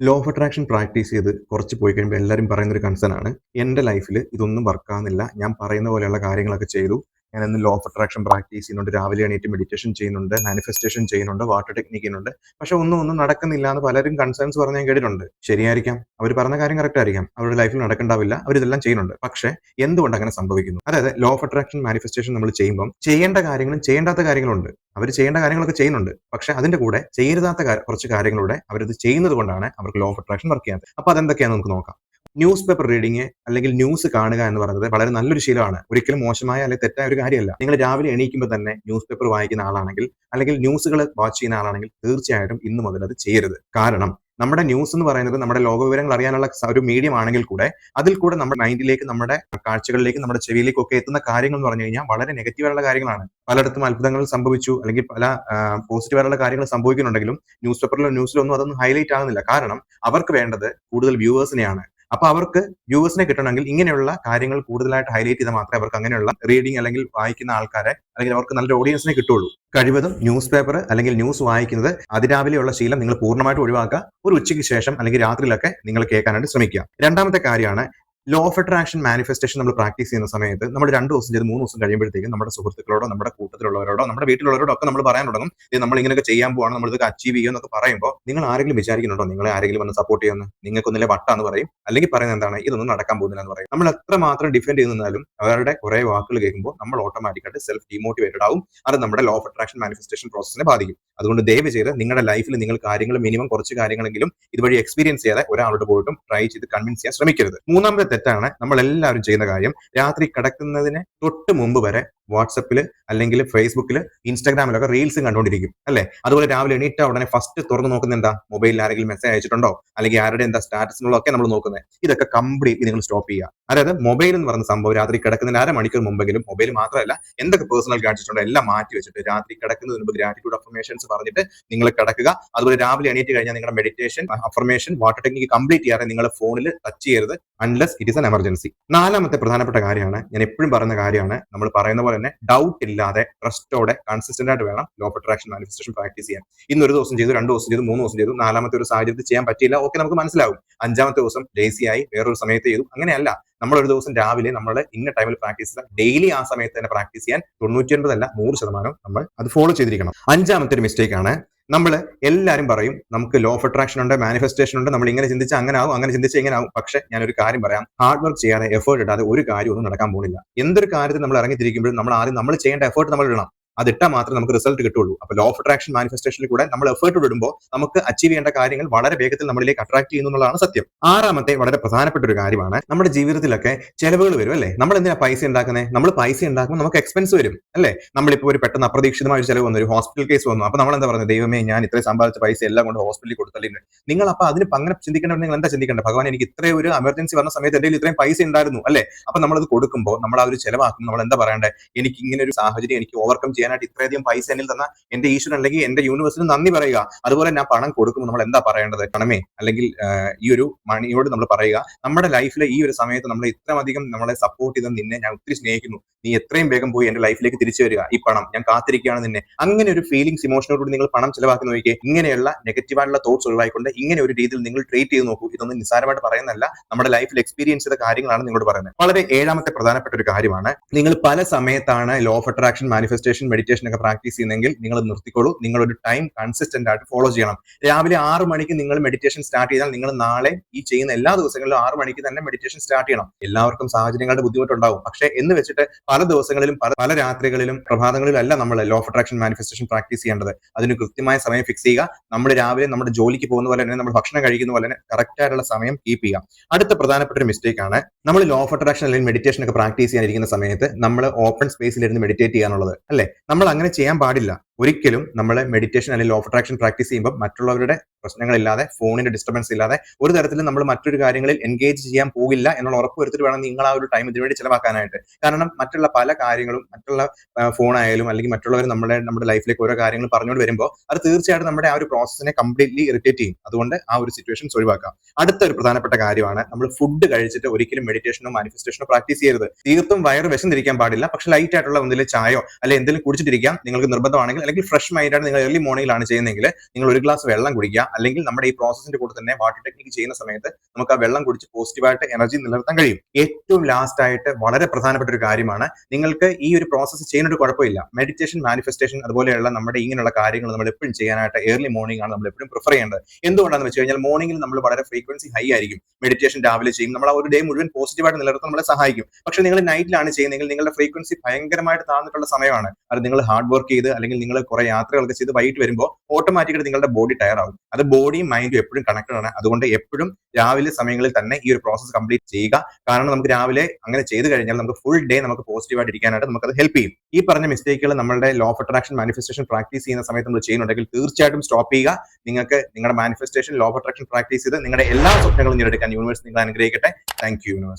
Law of attraction practice ചെയ്ത് കുറച്ച് പോയി കഴിയുമ്പോൾ എല്ലാവരും പറയുന്ന ഒരു കൺസേൺ ആണ് എന്റെ ലൈഫിൽ ഇതൊന്നും വർക്ക് ആവുന്നില്ല. ഞാൻ പറയുന്ന പോലെയുള്ള കാര്യങ്ങളൊക്കെ ചെയ്തു. ഞാൻ ഇന്ന് ലോ ഓഫ് അട്രാക്ഷൻ പ്രാക്ടീസ് ചെയ്യുന്നുണ്ട്. രാവിലെ എണീറ്റ് മെഡിറ്റേഷൻ ചെയ്യുന്നുണ്ട്. മാനിഫെസ്റ്റേഷൻ ചെയ്യുന്നുണ്ട്. വാട്ടർ ടെക്നിക്ക് ചെയ്യുന്നുണ്ട്. പക്ഷെ ഒന്നും ഒന്നും നടക്കുന്നില്ല എന്ന് പലരും കൺസേൺസ് പറഞ്ഞ് ഞാൻ കേട്ടിട്ടുണ്ട്. ശരിയായിരിക്കാം. അവർ പറഞ്ഞ കാര്യം കറക്റ്റ് ആയിരിക്കാം. അവരുടെ ലൈഫിൽ നടക്കണ്ടാവില്ല. അവർ ഇതെല്ലാം ചെയ്യുന്നുണ്ട്. പക്ഷെ എന്തുകൊണ്ട് അങ്ങനെ സംഭവിക്കുന്നു? അതായത് ലോ ഓഫ് അട്രാക്ഷൻ മാനിഫെസ്റ്റേഷൻ നമ്മൾ ചെയ്യുമ്പോൾ ചെയ്യേണ്ട കാര്യങ്ങളും ചെയ്യേണ്ടാത്ത കാര്യങ്ങളുണ്ട്. അവർ ചെയ്യേണ്ട കാര്യങ്ങളൊക്കെ ചെയ്യുന്നുണ്ട്. പക്ഷെ അതിന്റെ കൂടെ ചെയ്യരുതാത്ത കുറച്ച് കാര്യങ്ങളുടെ അവരത് ചെയ്യുന്നത് കൊണ്ടാണ് അവർക്ക് ലോ ഓഫ് അട്രാക്ഷൻ വർക്ക് ചെയ്യാത്തത്. അപ്പൊ അതെന്തൊക്കെയാണെന്ന് നമുക്ക് നോക്കാം. ന്യൂസ് പേപ്പർ റീഡിങ് അല്ലെങ്കിൽ ന്യൂസ് കാണുക എന്ന് പറയുന്നത് വളരെ നല്ലൊരു ശീലമാണ്. ഒരിക്കലും മോശമായ അല്ലെങ്കിൽ തെറ്റായ ഒരു കാര്യമല്ല. നിങ്ങൾ രാവിലെ എണീക്കുമ്പോൾ തന്നെ ന്യൂസ് പേപ്പർ വായിക്കുന്ന ആളാണെങ്കിൽ അല്ലെങ്കിൽ ന്യൂസുകൾ വാച്ച് ചെയ്യുന്ന ആളാണെങ്കിൽ തീർച്ചയായിട്ടും ഇന്ന് മുതൽ അത് ചെയ്യരുത്. കാരണം നമ്മുടെ ന്യൂസ് എന്ന് പറയുന്നത് നമ്മുടെ ലോകവിവരങ്ങൾ അറിയാനുള്ള ഒരു മീഡിയം ആണെങ്കിൽ കൂടെ അതിൽ കൂടെ നമ്മുടെ മൈൻഡിലേക്ക് നമ്മുടെ കാഴ്ചകളിലേക്ക് നമ്മുടെ ചെവിയിലേക്ക് ഒക്കെ എത്തുന്ന കാര്യങ്ങൾ എന്ന് പറഞ്ഞു കഴിഞ്ഞാൽ വളരെ നെഗറ്റീവായുള്ള കാര്യങ്ങളാണ്. പലയിടത്തും അത്ഭുതങ്ങൾ സംഭവിച്ചു അല്ലെങ്കിൽ പല പോസിറ്റീവായുള്ള കാര്യങ്ങൾ സംഭവിക്കുന്നുണ്ടെങ്കിലും ന്യൂസ് പേപ്പറിലോ ന്യൂസിലോ ഒന്നും അതൊന്നും ഹൈലൈറ്റ് ആകുന്നില്ല. കാരണം അവർക്ക് വേണ്ടത് കൂടുതൽ വ്യൂവേഴ്സിനെയാണ് അപ്പൊ അവർക്ക് വ്യൂവേഴ്സിനെ കിട്ടണമെങ്കിൽ ഇങ്ങനെയുള്ള കാര്യങ്ങൾ കൂടുതലായിട്ട് ഹൈലൈറ്റ് ചെയ്താൽ മാത്രമേ അവർക്ക് അങ്ങനെയുള്ള റീഡിംഗ് അല്ലെങ്കിൽ വായിക്കുന്ന ആൾക്കാരെ അല്ലെങ്കിൽ അവർക്ക് നല്ലൊരു ഓഡിയൻസിനെ കിട്ടുള്ളൂ കഴിവതും ന്യൂസ് പേപ്പർ അല്ലെങ്കിൽ ന്യൂസ് വായിക്കുന്നത് അതിരാവിലെയുള്ള ശീലം നിങ്ങൾ പൂർണമായിട്ട് ഒഴിവാക്കുക. ഒരു ഉച്ചയ്ക്ക് ശേഷം അല്ലെങ്കിൽ രാത്രിയിലൊക്കെ നിങ്ങൾ കേൾക്കാനായിട്ട് ശ്രമിക്കുക. രണ്ടാമത്തെ കാര്യമാണ് ലോ ഓഫ് അട്രാക്ഷൻ മാനിഫെസ്റ്റേഷൻ നമ്മൾ പ്രാക്ടീസ് ചെയ്യുന്ന സമയത്ത് നമ്മൾ രണ്ട് ദിവസം ചെയ്ത് മൂന്ന് ദിവസം കഴിയുമ്പോഴത്തേക്കും നമ്മുടെ സുഹൃത്തുക്കളോടോ നമ്മുടെ കൂട്ടത്തിലുള്ളവരോടോ നമ്മുടെ വീട്ടിലുള്ളവരോടോ ഒക്കെ നമ്മൾ പറയാൻ തുടങ്ങും. "ദേ നമ്മൾ ഇങ്ങനെയൊക്കെ ചെയ്യാൻ പോവാണ് നമ്മൾ ഇതൊക്കെ അച്ചീവ് ചെയ്യുക എന്നൊക്കെ പറയുമ്പോൾ നിങ്ങൾ ആരെങ്കിലും വിചാരിക്കുന്നുണ്ടോ? നിങ്ങളെ ആരെങ്കിലും വന്ന് സപ്പോർട്ട് ചെയ്യുമെന്ന് നിങ്ങൾക്കൊന്നിലെ വട്ടാന്ന് പറയും. അല്ലെങ്കിൽ പറയുന്നത് എന്താണ്? ഇതൊന്നും നടക്കാൻ പോകുന്നില്ല എന്ന് പറയും. നമ്മൾ എത്ര മാത്രം ഡിഫെൻഡ് ചെയ്ത് നിന്നാലും അവരുടെ കുറെ വാക്കുകൾ കേൾക്കുമ്പോൾ നമ്മൾ ഓട്ടോമാറ്റിക്കായിട്ട് സെൽഫ് ഡിമോട്ടിവേറ്റഡ് ആവും. അത് നമ്മുടെ ലോ ഓഫ് അട്രാക്ഷൻ മാനിഫെസ്റ്റേഷൻ പ്രോസസ്സിനെ ബാധിക്കും. അതുകൊണ്ട് ദയവ് ചെയ്ത് നിങ്ങളുടെ ലൈഫിൽ നിങ്ങൾ കാര്യങ്ങൾ മിനിമം കുറച്ച് കാര്യങ്ങളെങ്കിലും ഇതുവഴി എക്സ്പീരിയൻസ് ചെയ്യാതെ ഒരാളോട് പോയിട്ടും ട്രൈ ചെയ്ത് കൺവിൻസ് ചെയ്യാൻ ശ്രമിക്കരുത്. മൂന്നാമത്തെ തെറ്റാണ്. നമ്മൾ എല്ലാവരും ചെയ്യുന്ന കാര്യം രാത്രി കിടക്കുന്നതിന് തൊട്ട് മുമ്പ് വരെ വാട്സപ്പിൽ അല്ലെങ്കിൽ ഫേസ്ബുക്കിൽ ഇൻസ്റ്റാഗ്രാമിലൊക്കെ റീൽസും കണ്ടുകൊണ്ടിരിക്കും അല്ലെ? അതുപോലെ രാവിലെ എണീറ്റ ഉടനെ ഫസ്റ്റ് തുറന്ന് നോക്കുന്ന എന്താ? മൊബൈലിൽ ആരെങ്കിലും മെസ്സേജ് അയച്ചിട്ടുണ്ടോ? അല്ലെങ്കിൽ ആരുടെ എന്താ സ്റ്റാറ്റസ് എന്നുള്ളതൊക്കെ നമ്മൾ നോക്കുന്നത്. ഇതൊക്കെ കംപ്ലീറ്റ് നിങ്ങൾ സ്റ്റോപ്പ് ചെയ്യുക. അതായത് മൊബൈൽ എന്ന് പറയുന്ന സംഭവം രാത്രി കിടക്കുന്നതിന് അര മണിക്കൂർ മുമ്പെങ്കിലും മൊബൈൽ മാത്രമല്ല എന്തൊക്കെ പേഴ്സണൽ ഗാഡ്ജറ്റ്സ് ഉണ്ടോ എല്ലാം മാറ്റി വെച്ചിട്ട് രാത്രി കിടക്കുന്നതിന് മുമ്പ് ഗ്രാറ്റിറ്റ്യൂഡ് അഫർമേഷൻസ് പറഞ്ഞിട്ട് നിങ്ങൾ കിടക്കുക. അതുപോലെ രാവിലെ എണീറ്റ് കഴിഞ്ഞാൽ നിങ്ങളുടെ meditation affirmation water technique complete ചെയ്യാതെ നിങ്ങളുടെ ഫോണിൽ ടച്ച് ചെയ്യരുത് unless it is an emergency നാലാമത്തെ പ്രധാനപ്പെട്ട കാര്യമാണ് ഞാൻ എപ്പോഴും പറയുന്ന കാര്യമാണ് നമ്മൾ പറയുന്ന പോലെ തന്നെ ഡൗട്ട് ഇല്ലാതെ ട്രസ്റ്റോടെ കൺസിസ്റ്റന്റ് ആയിട്ട് വേണം law of attraction manifestation practice ചെയ്യാൻ. ഇന്ന് ഒരു ദിവസം ചെയ്തു രണ്ട് ദിവസം ചെയ്തു മൂന്ന് ദിവസം ചെയ്തു നാലാമത്തെ ഒരു സാഹചര്യത്തിൽ ചെയ്യാൻ പറ്റിയില്ല ഓക്കെ നമുക്ക് മനസ്സിലാവും. അഞ്ചാമത്തെ ദിവസം ലേസി ആയി വേറൊരു സമയത്ത് ചെയ്തു. അങ്ങനെയല്ല നമ്മൾ ഒരു ദിവസം രാവിലെ നമ്മൾ ഇന്ന ടൈമിൽ പ്രാക്ടീസ് ചെയ്താൽ ഡെയിലി ആ സമയത്ത് തന്നെ പ്രാക്ടീസ് ചെയ്യാൻ തൊണ്ണൂറ്റി ഒൻപതല്ല നൂറ് ശതമാനം നമ്മൾ അത് ഫോളോ ചെയ്തിരിക്കണം. അഞ്ചാമത്തെ ഒരു മിസ്റ്റേക്ക് ആണ് നമ്മൾ എല്ലാവരും പറയും നമുക്ക് ലോ ഓഫ് അട്രാക്ഷൻ ഉണ്ട് മാനിഫെസ്റ്റേഷൻ ഉണ്ട് നമ്മൾ ഇങ്ങനെ ചിന്തിച്ച് അങ്ങനെ ആവും അങ്ങനെ ചിന്തിച്ച് ഇങ്ങനെ ആവും. പക്ഷെ ഞാനൊരു കാര്യം പറയാം ഹാർഡ് വർക്ക് ചെയ്യാതെ എഫേർട്ട് ഇടാതെ ഒരു കാര്യമൊന്നും നടക്കാൻ പോകുന്നില്ല. എന്തൊരു കാര്യത്തിൽ നമ്മൾ ഇറങ്ങിത്തിരിക്കുമ്പോഴും നമ്മൾ ആദ്യം നമ്മൾ ചെയ്യേണ്ട എഫേർട്ട് നമ്മൾ ഇടണം. അതിട്ടാൽ മാത്രമേ നമുക്ക് റിസൾട്ട് കിട്ടുള്ളൂ അപ്പോൾ ലോ ഓഫ് അട്രാക്ഷൻ മാനിഫെസ്റ്റേഷനിൽ കൂടെ നമ്മൾ എഫേർട്ട് ഇടുമ്പോൾ നമുക്ക് അച്ചീവ് ചെയ്യേണ്ട കാര്യങ്ങൾ വളരെ വേഗത്തിൽ നമ്മളിലേക്ക് അട്രാക്ട് ചെയ്യുന്നു എന്നുള്ളതാണ് സത്യം. ആറാമത്തെ വളരെ പ്രധാനപ്പെട്ട ഒരു കാര്യമാണ് നമ്മുടെ ജീവിതത്തിലൊക്കെ ചെലവുകൾ വരും അല്ലേ? നമ്മൾ എന്തിനാ പൈസ ഉണ്ടാക്കുന്നത് നമ്മൾ പൈസ ഉണ്ടാക്കുമ്പോൾ നമുക്ക് എക്സ്പെൻസ് വരും അല്ലേ? നമ്മളിപ്പോൾ ഒരു പെട്ടെന്ന് അപ്രതീക്ഷിതമായ ഒരു ചെലവ് വന്നു ഒരു ഹോസ്പിറ്റൽ കേസ് വന്നു. അപ്പോൾ നമ്മൾ എന്താ പറയുന്നത് ദൈവമേ ഞാൻ ഇത്രയും സമ്പാദിച്ച പൈസ എല്ലാം കൊണ്ട് ഹോസ്പിറ്റലിൽ കൊടുത്തല്ലേ? നിങ്ങൾ അപ്പോൾ അതിന് അങ്ങനെ ചിന്തിക്കേണ്ട നിങ്ങൾ എന്താ ചിന്തിക്കേണ്ടത്? ഭഗവാൻ എനിക്ക് ഇത്രയും ഒരു എമർജൻസി വന്ന സമയത്ത് എന്റെ ഇത്രയും പൈസ ഉണ്ടായിരുന്നു അല്ലേ? അപ്പൊ നമ്മളത് കൊടുക്കുമ്പോൾ നമ്മൾ ആ ഒരു ചെലവാക്കുമ്പോൾ നമ്മൾ എന്താ പറയേണ്ടത് എനിക്ക് ഇങ്ങനെ ഒരു സാഹചര്യം എനിക്ക് ഓവർകം ചെയ്യാനായിട്ട് ഇത്രയധികം പൈസ എന്നിൽ തന്ന എന്റെ ഈശ്വരൻ അല്ലെങ്കിൽ എന്റെ യൂണിവേഴ്സിന് നന്ദി പറയുക. അതുപോലെ ഞാൻ പണം കൊടുക്കുമ്പോൾ നമ്മൾ എന്താ പറയേണ്ടത്? പണമേ? അല്ലെങ്കിൽ ഈ ഒരു മണിയോട് നമ്മൾ പറയുക നമ്മുടെ ലൈഫിലെ ഈ ഒരു സമയത്ത് നമ്മൾ ഇത്രയധികം നമ്മളെ സപ്പോർട്ട് ചെയ്ത നിന്നെ ഞാൻ ഒത്തിരി സ്നേഹിക്കുന്നു. നീ എത്രയും വേഗം പോയി എന്റെ ലൈഫിലേക്ക് തിരിച്ചു വരിക. ഈ പണം ഞാൻ കാത്തിരിക്കുകയാണ് നിന്നെ. അങ്ങനെ ഒരു ഫീലിംഗ്സ് ഇമോഷനോടുകൂടി നിങ്ങൾ പണം ചിലവാക്കി നോക്കിയേ ഇങ്ങനെയുള്ള നെഗറ്റീവായിട്ടുള്ള തോട്ട്സ് ഒഴിവായിക്കൊണ്ട് ഇങ്ങനെ ഒരു രീതിയിൽ നിങ്ങൾ ട്രീറ്റ് ചെയ്ത് നോക്കൂ. ഇതൊന്നും നിസാരമായിട്ട് പറയുന്നതല്ല. നമ്മുടെ ലൈഫിൽ എക്സ്പീരിയൻസ് ചെയ്ത കാര്യങ്ങളാണ് നിങ്ങളോട് പറയുന്നത്. വളരെ ഏഴാമത്തെ പ്രധാനപ്പെട്ട ഒരു കാര്യമാണ്. നിങ്ങൾ പല സമയത്താണ് law of attraction manifestation meditation ഒക്കെ പ്രാക്ടീസ് ചെയ്യുന്നെങ്കിൽ നിങ്ങൾ നിർത്തിക്കോളൂ. നിങ്ങൾ ഒരു ടൈം കൺസിസ്റ്റന്റ് ആയിട്ട് ഫോളോ ചെയ്യണം. രാവിലെ ആറ് മണിക്ക് നിങ്ങൾ മെഡിറ്റേഷൻ സ്റ്റാർട്ട് ചെയ്താൽ നിങ്ങൾ നാളെ ഈ ചെയ്യുന്ന എല്ലാ ദിവസങ്ങളിലും ആറ് മണിക്ക് തന്നെ മെഡിറ്റേഷൻ സ്റ്റാർട്ട് ചെയ്യണം. എല്ലാവർക്കും സാഹചര്യങ്ങളുടെ ബുദ്ധിമുട്ടുണ്ടാവും. പക്ഷേ എന്ന് വെച്ചിട്ട് പല ദിവസങ്ങളിലും പല പല രാത്രികളിലും പ്രഭാതങ്ങളിലും അല്ല നമ്മൾ law of attraction manifestation practice ചെയ്യേണ്ടത്. അതിന് കൃത്യമായ സമയം ഫിക്സ് ചെയ്യുക. നമ്മൾ രാവിലെ നമ്മുടെ ജോലിക്ക് പോകുന്ന പോലെ തന്നെ നമ്മൾ ഭക്ഷണം കഴിക്കുന്ന പോലെ തന്നെ കറക്റ്റ് ആയിട്ടുള്ള സമയം കീപ്പ് ചെയ്യുക. അടുത്ത പ്രധാനപ്പെട്ട ഒരു മിസ്റ്റേക്ക് ആണ് നമ്മൾ ലോ ഓഫ് അട്രാക്ഷൻ അല്ലെങ്കിൽ മെഡിറ്റേഷൻ ഒക്കെ പ്രാക്ടീസ് ചെയ്യാനിരിക്കുന്ന സമയത്ത് നമ്മൾ ഓപ്പൺ സ്പേസിൽ ഇരുന്ന് മെഡിറ്റേറ്റ് ചെയ്യാനുള്ളത്. അല്ലെ? നമ്മൾ അങ്ങനെ ചെയ്യാൻ പാടില്ല. ഒരിക്കലും നമ്മൾ മെഡിറ്റേഷൻ അല്ലെങ്കിൽ ലോ ഓഫ് അട്രാക്ഷൻ പ്രാക്ടീസ് ചെയ്യുമ്പോൾ മറ്റുള്ളവരുടെ പ്രശ്നങ്ങളില്ലാതെ ഫോണിന്റെ ഡിസ്റ്റർബൻസ് ഇല്ലാതെ ഒരു തരത്തിലും നമ്മൾ മറ്റൊരു കാര്യങ്ങളിൽ എൻഗേജ് ചെയ്യാൻ പോകില്ല എന്നുള്ള ഉറപ്പ് വരുത്തിട്ട് വേണം നിങ്ങൾ ആ ഒരു ടൈം ഇതിനുവേണ്ടി ചിലവാക്കാനായിട്ട്. കാരണം മറ്റുള്ള പല കാര്യങ്ങളും മറ്റുള്ള ഫോണായാലും അല്ലെങ്കിൽ മറ്റുള്ളവർ നമ്മുടെ നമ്മുടെ ലൈഫിലേക്ക് ഓരോ കാര്യങ്ങൾ പറഞ്ഞുകൊണ്ട് വരുമ്പോൾ അത് തീർച്ചയായിട്ടും നമ്മുടെ ആ ഒരു പ്രോസസ്സിനെ കംപ്ലീറ്റ്ലി ഇറിറ്റേറ്റ് ചെയ്യും. അതുകൊണ്ട് ആ ഒരു സിറ്റുവേഷൻ ഒഴിവാക്കാം. അടുത്ത ഒരു പ്രധാനപ്പെട്ട കാര്യമാണ് നമ്മൾ ഫുഡ് കഴിച്ചിട്ട് ഒരിക്കലും മെഡിറ്റേഷനോ മാനിഫെസ്റ്റേഷനോ പ്രാക്ടീസ് ചെയ്യരുത്. തീർത്തും വയറ് വിശന്നിരിക്കാൻ പാടില്ല. പക്ഷെ ലൈറ്റ് ആയിട്ടുള്ള ഒന്നിലെ ചായോ അല്ലെങ്കിൽ എന്തെങ്കിലും കുടിച്ചിട്ടിരിക്കാം നിങ്ങൾക്ക് നിർബന്ധമാണെങ്കിൽ അല്ലെങ്കിൽ ഫ്രഷ് മൈൻഡാണ് നിങ്ങൾ ഏർലി മോർണിംഗിലാണ് ചെയ്യുന്നതെങ്കിൽ നിങ്ങൾ ഒരു ഗ്ലാസ് വെള്ളം കുടിക്കുക. അല്ലെങ്കിൽ നമ്മുടെ ഈ പ്രോസസ്സിന്റെ കൂടെ തന്നെ വാട്ടർ ടെക്നിക്ക് ചെയ്യുന്ന സമയത്ത് നമുക്ക് ആ വെള്ളം കുടിച്ച് പോസിറ്റീവായിട്ട് എനർജി നിലനിർത്താൻ കഴിയും. ഏറ്റവും ലാസ്റ്റ് ആയിട്ട് വളരെ പ്രധാനപ്പെട്ട ഒരു കാര്യമാണ് നിങ്ങൾക്ക് ഈ ഒരു പ്രോസസ്സ് ചെയ്യുന്നൊരു കുഴപ്പമില്ല. മെഡിറ്റേഷൻ മാനിഫെസ്റ്റേഷൻ അതുപോലെയുള്ള നമ്മുടെ ഇങ്ങനെയുള്ള കാര്യങ്ങൾ നമ്മൾ എപ്പോഴും ചെയ്യാനായിട്ട് ഏർലി മോർണിംഗ് ആണ് നമ്മൾ എപ്പോഴും പ്രിഫർ ചെയ്യേണ്ടത്. എന്തുകൊണ്ടാണെന്ന് വെച്ച് കഴിഞ്ഞാൽ മോർണിംഗിൽ നമ്മൾ വളരെ ഫ്രീക്വൻസി ഹൈ ആയിരിക്കും. മെഡിറ്റേഷൻ രാവിലെ ചെയ്യും. നമ്മൾ ആ ഒരു ഡേ മുഴുവൻ പോസിറ്റീവായിട്ട് നിലനിർത്താൻ നമ്മളെ സഹായിക്കും. പക്ഷെ നിങ്ങൾ നൈറ്റിലാണ് ചെയ്യുന്നതെങ്കിൽ നിങ്ങളുടെ ഫ്രീക്വൻസി ഭയങ്കരമായിട്ട് താഴ്ന്നിട്ടുള്ള സമയമാണ്. അത് നിങ്ങൾ ഹാർഡ് വർക്ക് ചെയ്ത് അല്ലെങ്കിൽ കുറെ യാത്രകളൊക്കെ ചെയ്ത് വൈകിട്ട് വരുമ്പോൾ ഓട്ടോമാറ്റിക്കലി നിങ്ങളുടെ ബോഡി ടയർ ആവും അത് ബോഡിയും മൈൻഡും എപ്പോഴും കണക്റ്റഡ് ആണ്. അതുകൊണ്ട് എപ്പോഴും രാവിലെ സമയങ്ങളിൽ തന്നെ ഈ ഒരു പ്രോസസ് കംപ്ലീറ്റ് ചെയ്യുക. കാരണം നമുക്ക് രാവിലെ അങ്ങനെ ചെയ്ത് കഴിഞ്ഞാൽ നമുക്ക് ഫുൾ ഡേ നമുക്ക് പോസിറ്റീവായിട്ട് ഇരിക്കാനായിട്ട് നമുക്ക് അത് ഹെൽപ്പ് ചെയ്യും. ഈ പറഞ്ഞ മിസ്റ്റേക്കുകൾ നമ്മുടെ law of attraction manifestation practice ചെയ്യുന്ന സമയത്ത് നമ്മൾ ചെയ്യുന്നുണ്ടെങ്കിൽ തീർച്ചയായിട്ടും സ്റ്റോപ്പ് ചെയ്യുക. നിങ്ങൾക്ക് നിങ്ങളുടെ manifestation law of attraction practice ചെയ്ത് നിങ്ങളുടെ എല്ലാ സ്വപ്നങ്ങളും നേടിയെടുക്കാൻ യൂണിവേഴ്സ് നിങ്ങൾ അനുഗ്രഹിക്കട്ടെ. Thank you universe